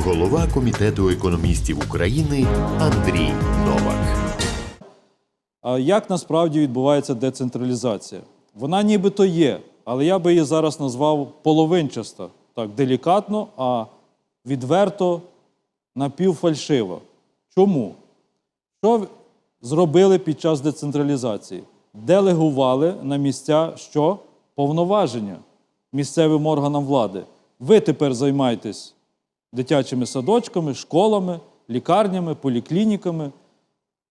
голова комітету економістів України Андрій Новак. Як насправді відбувається децентралізація? Вона нібито є, але я би її зараз назвав половинчаста, так делікатно, а відверто напівфальшиво. Чому? Що зробили під час децентралізації? Делегували на місця що? Повноваження місцевим органам влади. Ви тепер займаєтесь дитячими садочками, школами, лікарнями, поліклініками,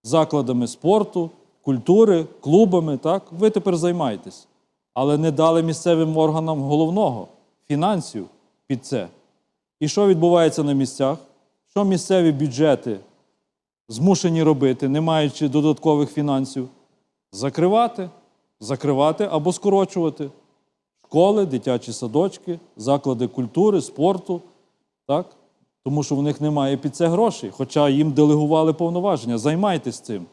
закладами спорту, культури, клубами. Так? Ви тепер займаєтесь. Але не дали місцевим органам головного фінансів під це. І що відбувається на місцях? Що місцеві бюджети змушені робити, не маючи додаткових фінансів? Закривати, закривати або скорочувати школи, дитячі садочки, заклади культури, спорту, так? тому що в них немає під це грошей, хоча їм делегували повноваження. Займайтесь цим.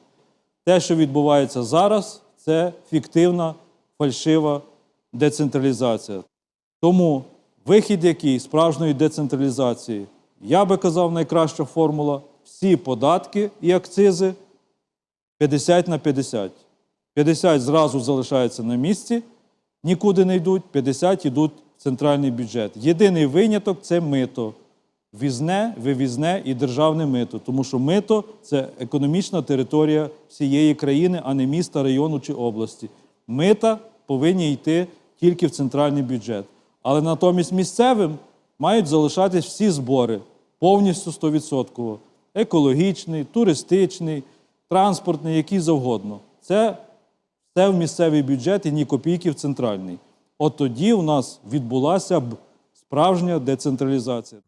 Те, що відбувається зараз, це фіктивна, фальшива децентралізація. Тому вихід, який справжньої децентралізації, я би казав, найкраща формула всі податки і акцизи 50 на 50. 50 зразу залишаються на місці, нікуди не йдуть, 50 йдуть в центральний бюджет. Єдиний виняток це мито. Візне, вивізне і державне мито. Тому що мито це економічна територія всієї країни, а не міста, району чи області. Мита повинні йти тільки в центральний бюджет. Але натомість місцевим мають залишатись всі збори повністю 100%. Екологічний, туристичний, транспортний, який завгодно. Це все в місцевий бюджет і ні копійки в центральний. От тоді у нас відбулася б справжня децентралізація.